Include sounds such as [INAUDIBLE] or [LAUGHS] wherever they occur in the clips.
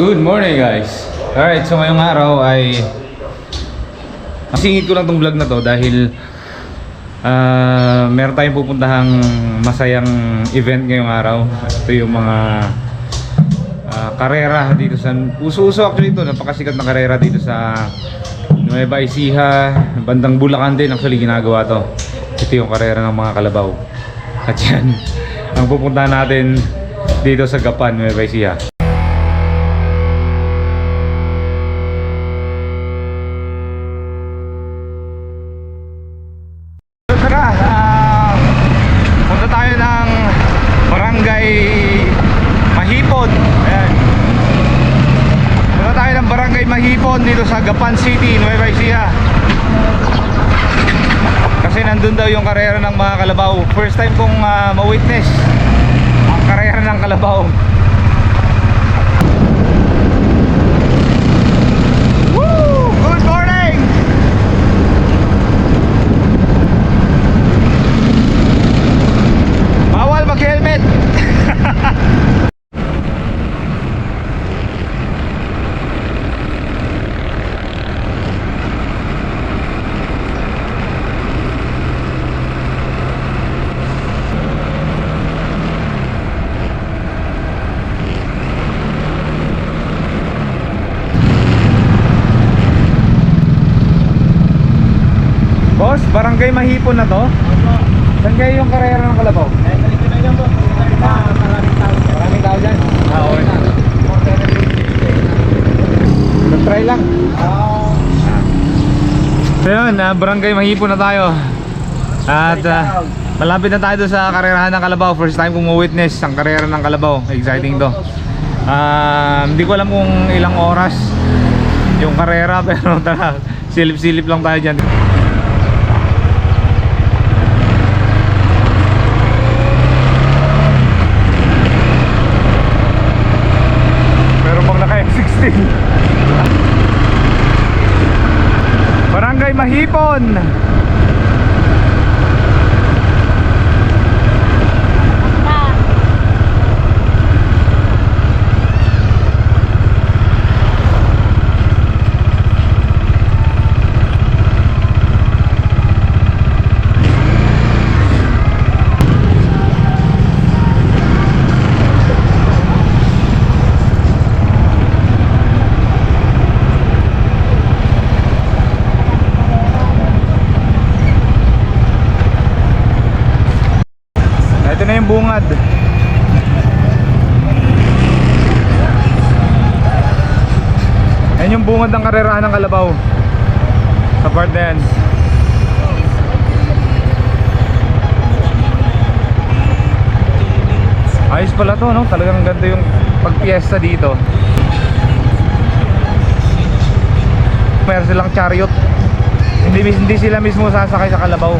Good morning guys! Alright, so ngayong araw ay Singit ko lang tong vlog na to dahil ah meron tayong pupuntahang masayang event ngayong araw. Ito yung mga ah, karera dito sa Uso-uso actually ito, napakasikat na karera dito sa Nueva Ecija Bandang Bulacan din actually ginagawa to. Ito yung karera ng mga kalabaw. At yan, ang pupuntahan natin dito sa Gapan, Nueva Ecija tayo Mahipon dito sa Gapan City, Nueva Ecija. Kasi nandun daw yung karera ng mga kalabaw. First time kong ah, ma-witness ang karera ng kalabaw. Woo! Good morning! Bawal mag-helmet. Boss, barangay mahipon na to? Saan kayo yung karera ng kalabaw? Maraming tao dyan? Ah, okay. Try lang. So yun, ah, barangay mahipon na tayo. At ah, malapit na tayo doon sa karerahan ng Kalabaw. First time kong witness ang karera ng Kalabaw. Exciting to. Ah, hindi ko alam kung ilang oras yung karera [LAUGHS] pero tara, silip-silip lang tayo dyan. Pero pag naka F16 Barangay Mahipon Ito na yung bungad Yan yung bungad ng karerahan ng Kalabaw. Sa part na yan. Ayos pala to no, talagang ganito yung pagpiesta dito. Meron silang chariot. Hindi, hindi sila mismo sasakay sa Kalabaw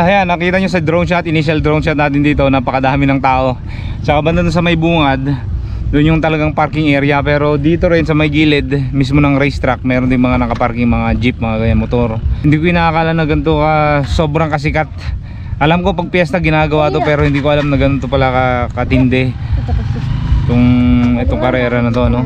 [LAUGHS] Ayan, nakita nyo sa drone shot, initial drone shot natin dito, napakadami ng tao. Tsaka banda sa may bungad, doon yung talagang parking area. Pero dito rin sa may gilid, mismo ng racetrack, meron din mga nakaparking mga jeep, mga ganyan motor. Hindi ko inakala na ganito ka sobrang kasikat. Alam ko pag piyesta ginagawa to pero hindi ko alam na ganito pala ka, katindi. Itong, itong karera na to, no?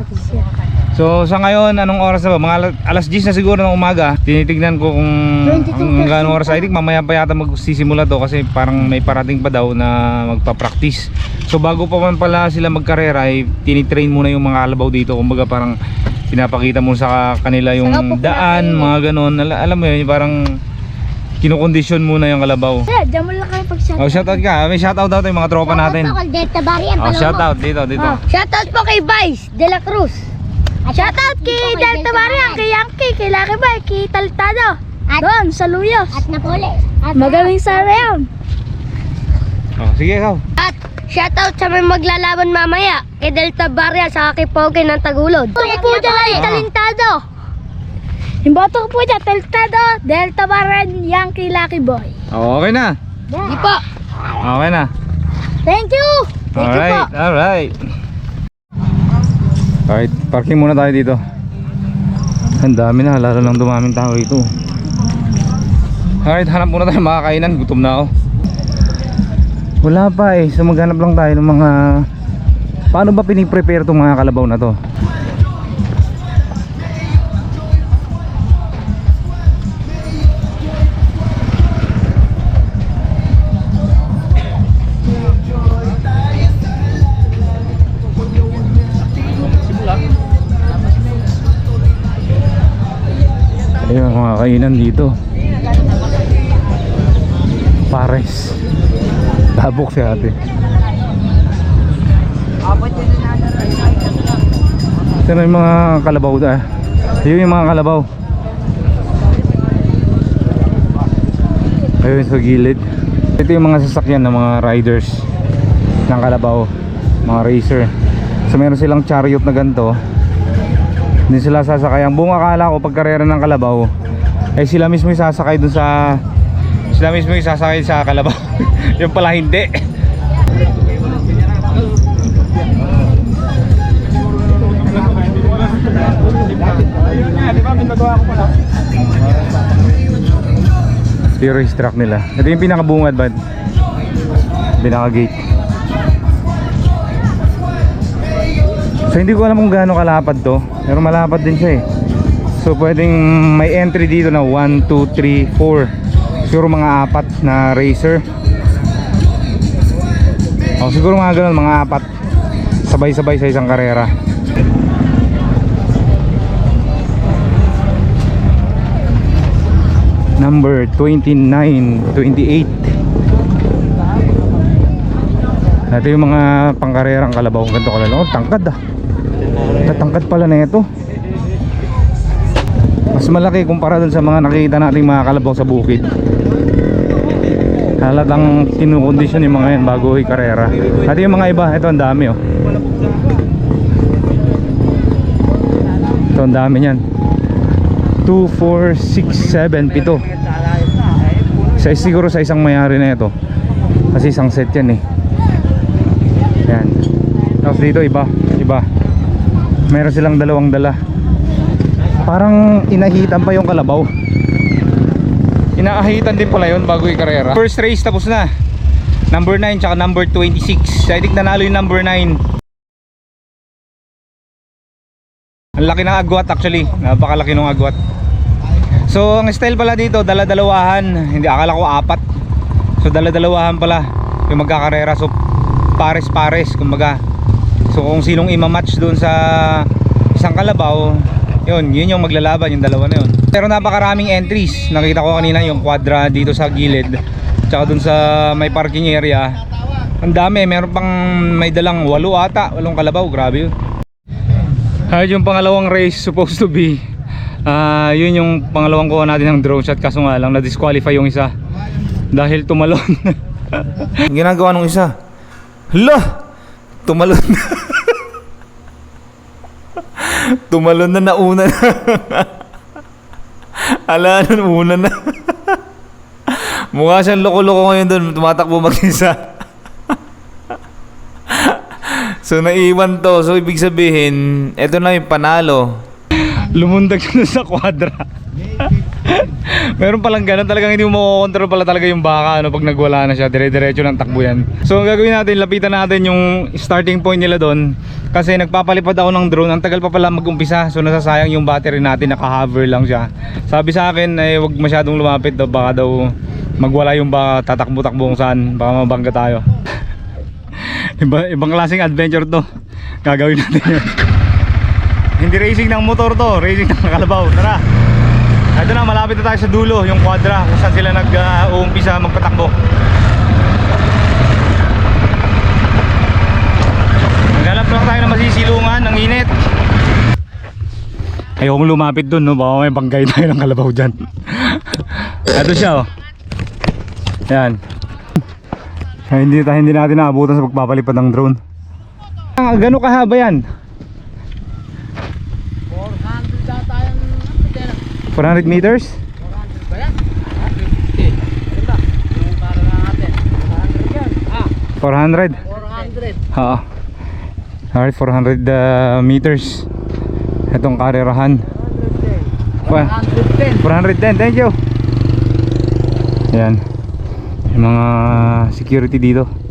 So sa ngayon, anong oras na ba? Mga ala- alas 10 na siguro ng umaga. Tinitignan ko kung hanggang anong oras. I think mamaya pa yata magsisimula to kasi parang may parating pa daw na magpa-practice. So bago pa man pala sila magkarera, ay tinitrain muna yung mga alabaw dito. Kumbaga parang pinapakita mo sa kanila yung daan, mga ganon. Al- alam mo yun, parang kinukondisyon muna yung kalabaw. Sir, dyan mo lang kami pag-shout. Oh, shoutout ka. May shoutout daw tayo mga tropa natin. Shoutout po kay Delta Varian. Oh, shoutout dito, dito. Oh, shoutout po kay Vice de la Cruz. Shoutout kay Delta Varian, kay Yankee, kay Lucky Boy, kay Taltado. Doon, sa Luyos. At Napoli. Magaling sana yun. Oh, sige ikaw. At shoutout sa may maglalaban mamaya kay Delta Varian sa kay Pogi ng Tagulod. Ito po dyan ay talentado. Yung boto ko po dyan, Taltado, Delta Varian, Yankee, Lucky Boy. Oh, okay na. Di po. Okay na. Thank you. Thank you po. Alright, alright. Alright, parking muna tayo dito. Ang dami na, lalo lang dumaming tao ito. Alright, hanap muna tayo ng makakainan. Gutom na ako. Wala pa eh. So maghanap lang tayo ng mga... Paano ba piniprepare itong mga kalabaw na to? Kainan dito. Pares. Tabok si ate. Ito na yung mga kalabaw da. Yun yung mga kalabaw. Ayun sa gilid. Ito yung mga sasakyan ng mga riders ng kalabaw. Mga racer. So meron silang chariot na ganito. Hindi sila sasakay. Ang buong akala ko pag karera ng kalabaw, ay sila mismo yung sasakay dun sa sila mismo yung sasakay sa kalabaw. [LAUGHS] yung pala hindi. Yung racetrack nila. Ito yung pinakabungad ba? Pinaka gate. So hindi ko alam kung gaano kalapad to Pero malapad din siya eh So pwedeng may entry dito na 1, 2, 3, 4 Siguro mga apat na racer. O siguro mga ganun mga apat. Sabay-sabay sa isang karera. Number 29, 28 Ito yung mga pangkarerang kalabaw Ganito kalala Oh, tangkad ah. Tatangkad pala na ito Mas malaki kumpara dun sa mga nakikita nating mga kalabaw sa bukid. Halatang kinukondisyon yung mga yan bago i-karera At yung mga iba, ito ang dami oh. Ito ang dami yan 2, 4, 6, 7, 7 Sa siguro sa isang mayari na ito. Kasi isang set yan eh. Yan. Tapos dito iba, iba. Meron silang dalawang dala Parang inahitan pa yung kalabaw. Inaahitan din pala yun bago yung karera. First race tapos na. Number 9 tsaka number 26 I think nanalo yung number 9 Ang laki ng agwat actually. Napakalaki ng agwat. So ang style pala dito dala-dalawahan. Hindi akala ko apat. So dala-dalawahan pala Yung magkakarera. So pares-pares kumbaga. So kung sinong ima-match doon sa isang kalabaw, yun, yun yung maglalaban yung dalawa na yun. Pero napakaraming entries. Nakita ko kanina yung quadra dito sa gilid. Tsaka doon sa may parking area. Ang dami, meron pang may dalang walo ata, walong kalabaw, grabe yun. Hayos yung pangalawang race supposed to be. Ah, yun yung pangalawang kuha natin ng drone shot kaso nga lang na-disqualify yung isa dahil tumalon. [LAUGHS] Ginagawa nung isa. Hala! Tumalon na. [LAUGHS] Tumalon na nauna na. Ala, [LAUGHS] una na. Mukha siyang loko-loko ngayon doon. Tumatakbo mag-isa. [LAUGHS] so, naiwan to. So, ibig sabihin, eto na yung panalo. Lumundag [LAUGHS] siya sa kwadra. Meron palang ganun talagang hindi mo makokontrol pala talaga yung baka ano, pag nagwala na siya dire-diretso ng takbo yan so ang gagawin natin lapitan natin yung starting point nila doon kasi nagpapalipad ako ng drone. Ang tagal pa pala mag-umpisa. So nasasayang yung battery natin. Naka-hover lang siya. Sabi sa akin ay wag masyadong lumapit daw. Baka daw magwala yung baka tatakbo-takbo saan. Baka mabangga tayo. [LAUGHS] Iba, ibang klaseng adventure to. Gagawin natin yun. [LAUGHS] Hindi racing ng motor to. Racing ng kalabaw. Tara. Ito na, malapit na tayo sa dulo, yung quadra kung saan sila nag-uumpisa magpatakbo. Maghanap lang tayo na masisilungan, ang init. Ayokong lumapit dun, no? baka may banggay tayo ng kalabaw dyan. [LAUGHS] ito siya, oh. Yan. Ay, hindi, tayo, hindi natin naabutan sa pagpapalipad ng drone. Ah, Gano'ng kahaba yan? 400 meters? 400? 400. Oo. Alright, 400 uh, meters. Itong karerahan. Pa- 410, thank you. Ayan. Yung mga security dito.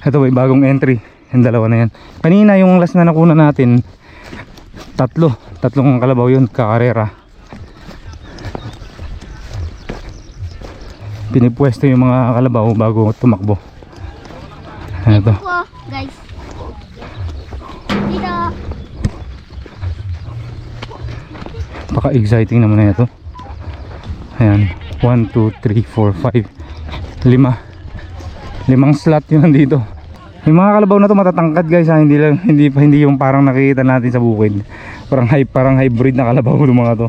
Ito may bagong entry. Yung dalawa na yan. Kanina yung last na nakuna natin, tatlo. Tatlong kalabaw yun, kakarera. Pinipwesto yung mga kalabaw bago tumakbo. Ito. Po, guys. Dito. Paka-exciting naman na ito. Ayan. 1, 2, 3, 4, 5. Lima. Limang slot yun nandito. Yung mga kalabaw na to matatangkad guys ha. Hindi lang hindi pa hindi yung parang nakikita natin sa bukid. Parang parang hybrid na kalabaw [LAUGHS] ng mga to.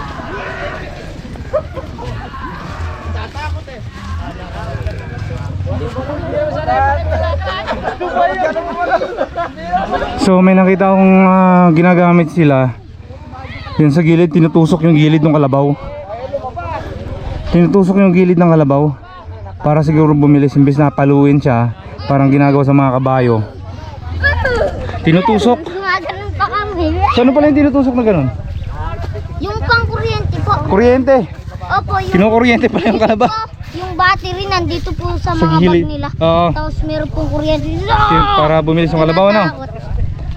So may nakita akong ah, ginagamit sila. Yun sa gilid, tinutusok yung gilid ng kalabaw. Tinutusok yung gilid ng kalabaw. Para siguro bumilis imbes na paluin siya. Parang ginagawa sa mga kabayo. Tinutusok. Gumaganon pa kami. So ano pala yung tinutusok na ganun? Yung pang kuryente po. Kuryente. Opo, yung Kinukuryente pala yung kalabaw. Battery nandito po sa, Sa mga gilid. bag nila. Oo. Tapos meron pong kuryente. Yung Para bumilis yung kalabaw ano?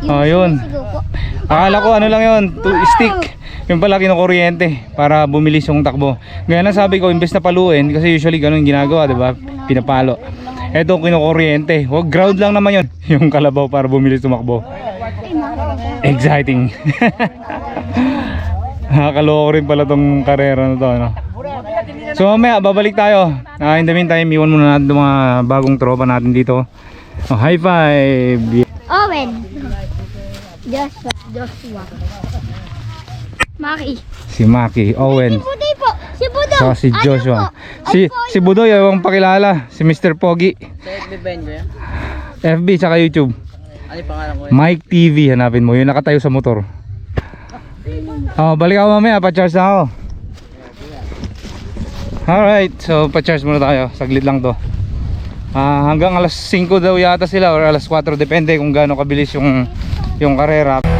Yung Ah, yun. po. Akala ko ano lang yun, to stick. Yung pala kinukuryente para bumilis yung takbo. Gaya na sabi ko, imbes na paluin, kasi usually ganun ginagawa, di ba? Pinapalo. Eto kinukuryente. Wag ground lang naman yun. [LAUGHS] Yung kalabaw para bumilis tumakbo. Exciting. [LAUGHS] Nakakaloko rin pala tong karera na to. Ano? So mamaya, babalik tayo. Ah, in the meantime, iwan muna natin mga bagong tropa natin dito. Oh, high five! Owen. Joshua. Joshua. Maki. Si Maki, Owen. Si Budoy po. Si Budoy. Saka si Joshua. Si si Budoy ayaw pakilala, si Mr. Pogi. Sa FB tsaka YouTube. Ano yung pangalan ko? Mike TV hanapin mo, yung nakatayo sa motor. Oh, balik ako mamaya, pa-charge na ako. Alright, so pa-charge muna tayo. Saglit lang to. Ah, hanggang alas 5 daw yata sila or alas 4 depende kung gaano kabilis yung yung karera.